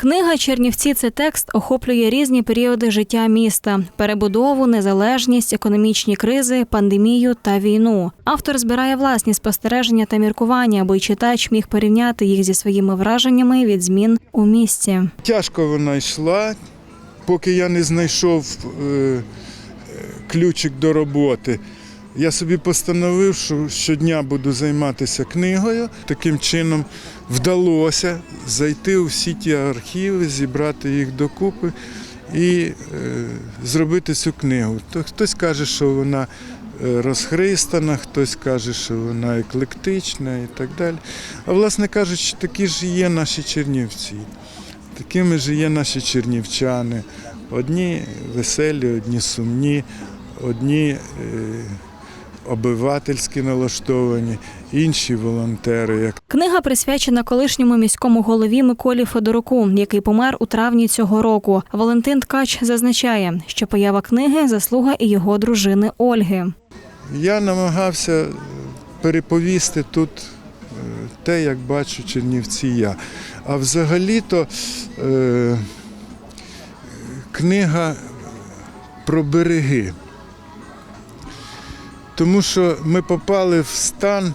Книга Чернівці це текст охоплює різні періоди життя міста: перебудову, незалежність, економічні кризи, пандемію та війну. Автор збирає власні спостереження та міркування, аби читач міг порівняти їх зі своїми враженнями від змін у місті. Тяжко вона йшла, поки я не знайшов е, ключик до роботи. Я собі постановив, що щодня буду займатися книгою. Таким чином вдалося зайти у всі ті архіви, зібрати їх докупи і е, зробити цю книгу. То хтось каже, що вона е, розхристана, хтось каже, що вона еклектична і так далі. А власне кажучи, такі ж є наші чернівці. Такими ж є наші чернівчани. Одні веселі, одні сумні, одні е, обивательські налаштовані, інші волонтери. Книга присвячена колишньому міському голові Миколі Федоруку, який помер у травні цього року. Валентин Ткач зазначає, що поява книги заслуга і його дружини Ольги. я намагався переповісти тут е, те, як бачу Чернівці я. А взагалі-то е, книга про береги. Тому що ми попали в стан,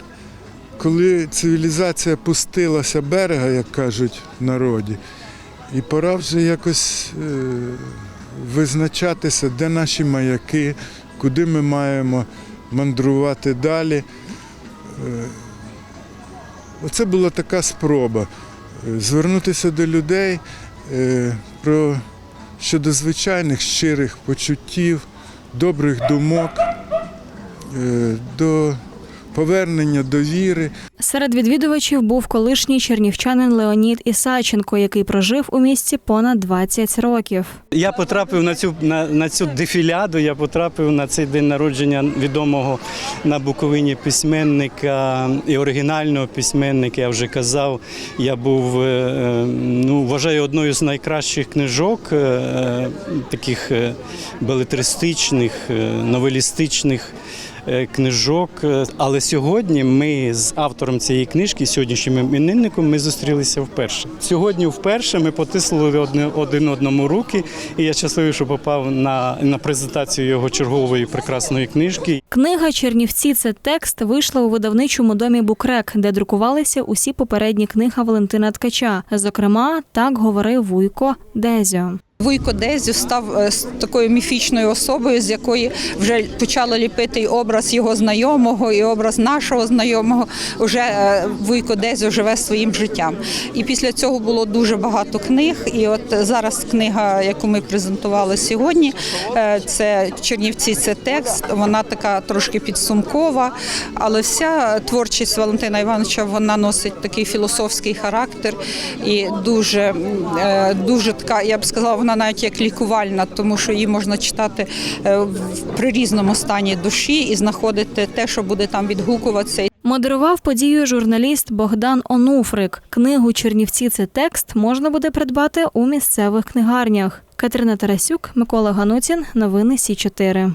коли цивілізація пустилася берега, як кажуть в народі, і пора вже якось е, визначатися, де наші маяки, куди ми маємо мандрувати далі. Е, Оце була така спроба е, звернутися до людей про щодо звичайних щирих почуттів, добрих думок, до повернення довіри. Серед відвідувачів був колишній чернівчанин Леонід Ісаченко, який прожив у місті понад 20 років. Я потрапив на цю на, на цю дефіляду. Я потрапив на цей день народження відомого на Буковині письменника і оригінального письменника. Я вже казав. Я був е, е, ну вважаю одною з найкращих книжок, е, таких белетристичних, е, новелістичних. Книжок, але сьогодні ми з автором цієї книжки, сьогоднішнім іменинником, ми зустрілися вперше. Сьогодні вперше ми потиснули одне- один одному руки, і я щасливий, що попав на, на презентацію його чергової прекрасної книжки. Книга Чернівці це текст вийшла у видавничому домі Букрек, де друкувалися усі попередні книги Валентина Ткача. Зокрема, так говорив Вуйко Дезьо. Вуйко Дезю став е, такою міфічною особою, з якої вже почало ліпити і образ його знайомого, і образ нашого знайомого. Уже е, Вуйко Дезю живе своїм життям. І після цього було дуже багато книг. І от зараз книга, яку ми презентували сьогодні, е, це Чернівці, це текст. Вона така трошки підсумкова, але вся творчість Валентина Івановича вона носить такий філософський характер і дуже, дуже така, я б сказала, вона навіть як лікувальна, тому що її можна читати е, при різному стані душі і знаходити те, що буде там відгукуватися. Модерував подію журналіст Богдан Онуфрик. Книгу Чернівці це текст можна буде придбати у місцевих книгарнях. Катерина Тарасюк, Микола Ганутін. Новини Сі 4